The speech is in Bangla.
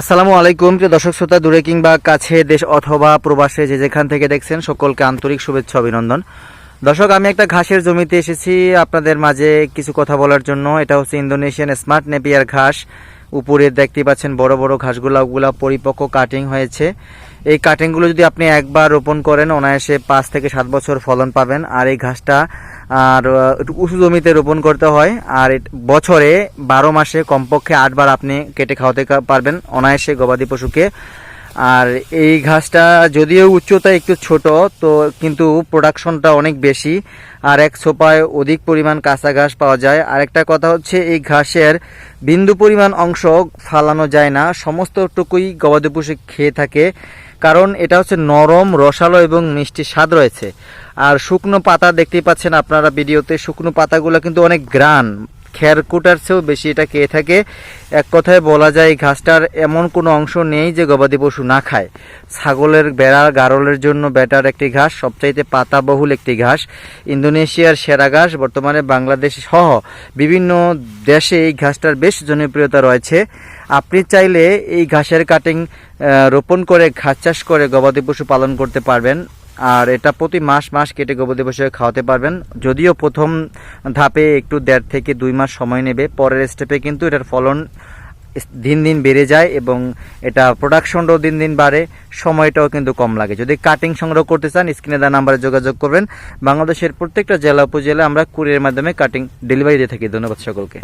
আসসালামু আলাইকুম, প্রিয় দর্শক শ্রোতা, দূরে কিংবা কাছে দেশ অথবা প্রবাসে যে যেখান থেকে দেখছেন সকলকে আন্তরিক শুভেচ্ছা, অভিনন্দন। দর্শক, আমি একটা ঘাসের জমিতে এসেছি। আপনাদের মাঝে কিছু কথা বলার জন্য। এটা হচ্ছে ইন্দোনেশিয়ান স্মার্ট নেপিয়ার ঘাস। উপরে দেখতে পাচ্ছেন বড় বড় ঘাসগুলা, ওগুলা পরিপক্ক কাটিং হয়েছে। এই কাটিংগুলো যদি আপনি একবার রোপণ করেন, অনায়াসে পাঁচ থেকে সাত বছর ফলন পাবেন। আর এই ঘাসটা আর একটু উঁচু জমিতে রোপণ করতে হয়। আর বছরে বারো মাসে কমপক্ষে আটবার আপনি কেটে খাওয়াতে পারবেন অনায়াসে গবাদি পশুকে। আর এই ঘাসটা যদিও উচ্চতা একটু ছোট, তো কিন্তু প্রোডাকশনটা অনেক বেশি। আর এক সোপায় অধিক পরিমাণ কাঁচা ঘাস পাওয়া যায়। আর একটা কথা হচ্ছে, এই ঘাসের বিন্দু পরিমাণ অংশ ফালানো যায় না। সমস্তটুকুই গবাদি পশু খেয়ে থাকে। কারণ এটা হচ্ছে নরম, রসালো এবং মিষ্টি স্বাদ রয়েছে। আর শুকনো পাতা দেখতেই পাচ্ছেন আপনারা ভিডিওতে, শুকনো পাতাগুলো কিন্তু অনেক গ্রান খেরকুটার চেয়েও বেশি এটা খেয়ে থাকে। এক কথায় বলা যায়, এই ঘাসটার এমন কোনো অংশ নেই যে গবাদি পশু না খায়। ছাগলের বেড়ার গারলের জন্য বেটার একটি ঘাস, সবচাইতে পাতাবহুল একটি ঘাস। ইন্দোনেশিয়ার সেরা ঘাস, বর্তমানে বাংলাদেশ সহ বিভিন্ন দেশে এই ঘাসটার বেশ জনপ্রিয়তা রয়েছে। আপনি চাইলে এই ঘাসের কাটিং রোপণ করে ঘাস চাষ করে গবাদি পশু পালন করতে পারবেন। আর এটা প্রতি মাস মাস কেটে গবাদি পশুকে খাওয়াতে পারবেন। যদিও প্রথম ধাপে একটু দেড় থেকে দুই মাস সময় নেবে, পরের স্টেপে কিন্তু এটার ফলন দিন দিন বেড়ে যায় এবং এটা প্রোডাকশনটাও দিন দিন বাড়ে, সময়টাও কিন্তু কম লাগে। যদি কাটিং সংগ্রহ করতে চান, স্ক্রিনে দেওয়া নাম্বারে যোগাযোগ করবেন। বাংলাদেশের প্রত্যেকটা জেলা উপজেলা আমরা কুরিয়ার মাধ্যমে কাটিং ডেলিভারি দিয়ে থাকি। ধন্যবাদ সকলকে।